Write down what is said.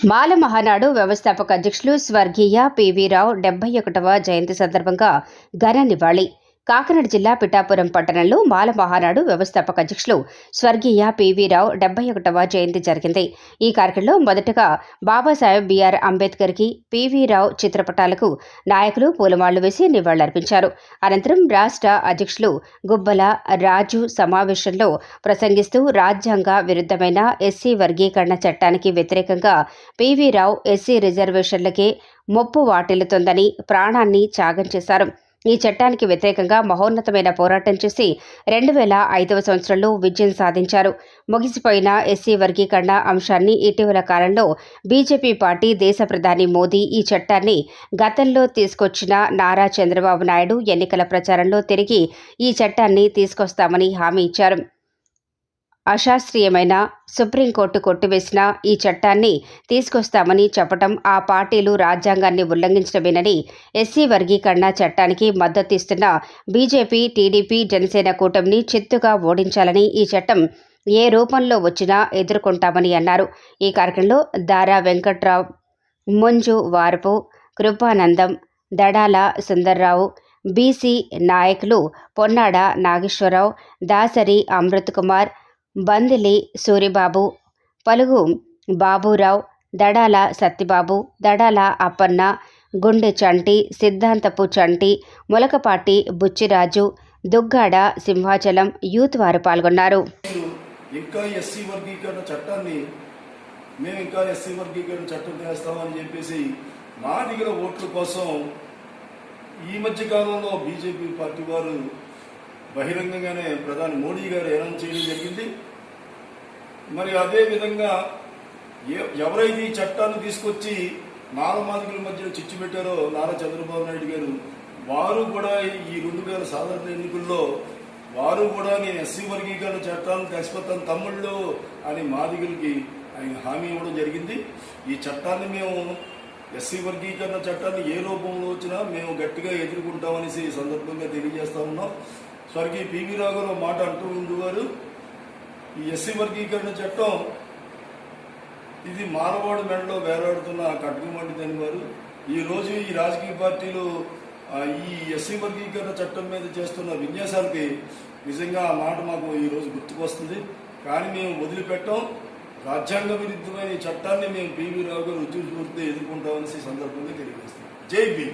మాల మహానాడు వ్యవస్థాపక అధ్యక్షులు స్వర్గీయ పివి రావు డెబ్బై ఒకటవ జయంతి సందర్భంగా ఘన నివాళి. కాకినాడ జిల్లా పిఠాపురం పట్టణంలో మాల మహానాడు వ్యవస్థాపక అధ్యక్షులు స్వర్గీయ పివి రావు డెబ్బై ఒకటవ జయంతి జరిగింది. ఈ కార్యక్రమంలో మొదటగా బాబాసాహెబ్ బిఆర్ అంబేద్కర్కి పివిరావు చిత్రపటాలకు నాయకులు పూలమాళ్ళు వేసి నివాళులర్పించారు. అనంతరం రాష్ట్ర అధ్యక్షులు గుబ్బల రాజు సమావేశంలో ప్రసంగిస్తూ రాజ్యాంగ విరుద్ధమైన ఎస్సీ వర్గీకరణ చట్టానికి వ్యతిరేకంగా పివిరావు ఎస్సీ రిజర్వేషన్లకే ముప్పు వాటిల్లుతోందని ప్రాణాన్ని త్యాగం చేశారు. ఈ చట్టానికి వ్యతిరేకంగా మహోన్నతమైన పోరాటం చేసి రెండు వేల ఐదవ సంవత్సరంలో విజయం సాధించారు. ముగిసిపోయిన ఎస్సీ వర్గీకరణ అంశాన్ని ఇటీవల కాలంలో బీజేపీ పార్టీ దేశ ప్రధాని మోదీ ఈ చట్టాన్ని గతంలో తీసుకొచ్చిన నారా చంద్రబాబు నాయుడు ఎన్నికల ప్రచారంలో తిరిగి ఈ చట్టాన్ని తీసుకొస్తామని హామీ ఇచ్చారు. అశాస్త్రీయమైన సుప్రీంకోర్టు కొట్టివేసిన ఈ చట్టాన్ని తీసుకొస్తామని చెప్పటం ఆ పార్టీలు రాజ్యాంగాన్ని ఉల్లంఘించడమేనని ఎస్సీ వర్గీకరణ చట్టానికి మద్దతు ఇస్తున్న బీజేపీ టీడీపీ జనసేన కూటమిని చిత్తుగా ఓడించాలని ఈ చట్టం ఏ రూపంలో వచ్చినా ఎదుర్కొంటామని అన్నారు. ఈ కార్యక్రమంలో దారా వెంకట్రావు ముంజు వారపు కృపానందం దడాల సుందర్రావు బీసీ నాయకులు పొన్నాడ నాగేశ్వరరావు దాసరి అమృత్ కుమార్ బందిలి సూరిబాబు పలుగు బాబురావు దడాల సత్తిబాబు దడాల అప్పన్న గుండె చంటి సిద్ధాంతపు చంటి మొలకపాటి బుచ్చిరాజు దుగ్గాడ సింహాచలం యూత్ వారు పాల్గొన్నారు. ఇంకా ఎస్సీ వర్గీకరణ చట్టాన్ని మేము ఇంకా ఎస్సీ వర్గీకరణ చట్టం చేస్తామని చెప్పేసి మా దగ్గర ఓట్ల కోసం ఈ మధ్య కాలంలో బీజేపీ పార్టీ వారు బహిరంగంగానే ప్రధాని మోడీ గారు అనౌన్స్ చేయడం జరిగింది. మరి అదేవిధంగా ఎవరైతే ఈ చట్టాన్ని తీసుకొచ్చి నారమాదికుల మధ్య చిచ్చు పెట్టారో నారా చంద్రబాబు నాయుడు గారు వారు కూడా ఈ రెండు వేల సాధారణ ఎన్నికల్లో వారు కూడా నేను ఎస్సీ వర్గీకరణ చట్టాలను తెచ్చిపోతాను తమ్ముళ్ళు అని మాదిగులకి ఆయన హామీ ఇవ్వడం జరిగింది. ఈ చట్టాన్ని మేము ఎస్సీ వర్గీకరణ చట్టాన్ని ఏ రూపంలో వచ్చినా మేము గట్టిగా ఎదుర్కొంటామనేసి ఈ సందర్భంగా తెలియజేస్తా ఉన్నాం. స్వర్గీయ పివి రాఘవరావు మాట అంటూ ఉండేవారు. ఈ ఎస్సీ వర్గీకరణ చట్టం ఇది మానవాడు మెడలో వేలాడుతున్న కట్టుకుమంటిదని వారు ఈరోజు ఈ రాజకీయ పార్టీలు ఈ ఎస్సీ వర్గీకరణ చట్టం మీద చేస్తున్న విన్యాసాలకి నిజంగా ఆ మాట మాకు ఈ రోజు గుర్తుకొస్తుంది. కానీ మేము వదిలిపెట్టాం. రాజ్యాంగ విరుద్ధమైన ఈ చట్టాన్ని మేము పివి రావు గారు ఉద్యోగ ఎదుర్కొంటామని ఈ సందర్భంగా తెలియజేస్తాం జై బి